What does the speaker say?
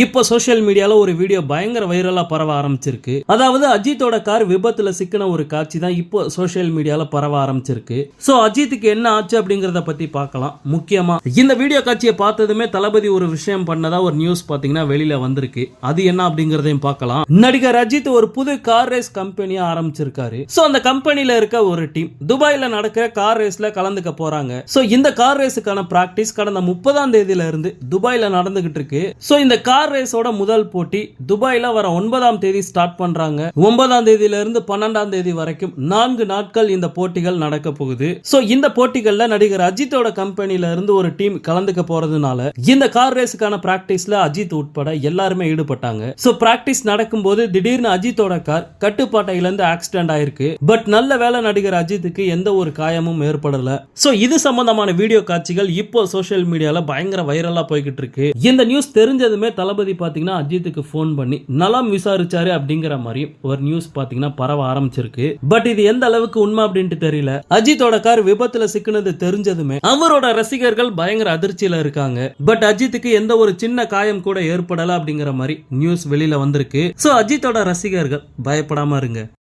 இப்போ சோஷியல் மீடியால ஒரு வீடியோ பயங்கர வைரலா பரவ ஆரம்பிச்சிருக்கு. அதாவது அஜித்தோட கார் விபத்துல சிக்கின ஒரு காட்சி தான் இப்போ சோஷியல் மீடியால பரவ ஆரம்பிச்சிருக்கு. சோ அஜித்துக்கு என்ன ஆச்சு அப்படிங்கறத பத்தி பார்க்கலாம். முக்கியமா இந்த வீடியோ காட்சியை பார்த்ததுமே தளபதி ஒரு விஷயம் பண்ணதா ஒரு நியூஸ் பாத்தீங்கன்னா வெளியில வந்திருக்கு. அது என்ன அப்படிங்கறதையும் பார்க்கலாம். நடிகர் அஜித் ஒரு புது கார் ரேஸ் கம்பெனியா ஆரம்பிச்சிருக்காரு. சோ அந்த கம்பெனில இருக்க ஒரு டீம் துபாயில நடக்கிற கார் ரேஸ்ல கலந்துக்க போறாங்க. சோ இந்த கார் ரேஸுக்கான பிராக்டிஸ் கடந்த முப்பதாம் தேதியில இருந்து துபாயில நடந்துகிட்டு இருக்கு. சோ இந்த கார் ரேஸோட முதல் போட்டி துபாயில வர ஒன்பதாம் தேதி ஸ்டார்ட் பண்றாங்க. ஒன்பதாம் தேதியில இருந்து பன்னெண்டாம் தேதி வரைக்கும் நான்கு நாட்கள் இந்த போட்டிகள் நடக்க போகுது. சோ இந்த போட்டிகள்ல நடிகர் அஜித்தோட கம்பெனில இருந்து ஒரு டீம் கலந்துக்க போறதுனால இந்த கார் ரேஸுக்கான பிராக்டிஸ்ல அஜித் உட்பட எல்லாருமே ஈடுபட்டாங்க. சோ பிராக்டிஸ் நடக்கும்போது திடீர்னு அஜித்தோட கார் கட்டுப்பாட்டை இழந்து ஆக்சிடென்ட் ஆயிருக்கு. பட் நல்ல வேலை நடிகர் அஜித்துக்கு எந்த ஒரு காயமும் ஏற்படல. சோ இது சம்பந்தமான வீடியோ காட்சிகள் இப்போ சோசியல் மீடியால பயங்கர வைரலா போய்கிட்டு இருக்கு. இந்த நியூஸ் தெரிஞ்சதுமே தளபதி பார்த்தீங்கன்னா அஜித்துக்கு ஃபோன் பண்ணி நலம் விசாரிச்சாரு அப்படிங்கிற மாதிரி ஒரு நியூஸ் பார்த்தீங்கன்னா பரவ ஆரம்பிச்சிருக்கு. பட் இது எந்த அளவுக்கு உண்மை அப்படின்ட்டு தெரியல. அஜித்தோட கார் விபத்துல சிக்கினது தெரிஞ்சதுமே அவரோட ரசிகர்கள் பயங்கர அதிர்ச்சியில இருக்காங்க. பட் அஜித்துக்கு எந்த ஒரு சின்ன காயம் கூட ஏற்படல அப்படிங்கிற மாதிரி நியூஸ் வெளியில வந்திருக்கு. சோ அஜித்தோட ரசிகர்கள் பயப்படாம இருங்க.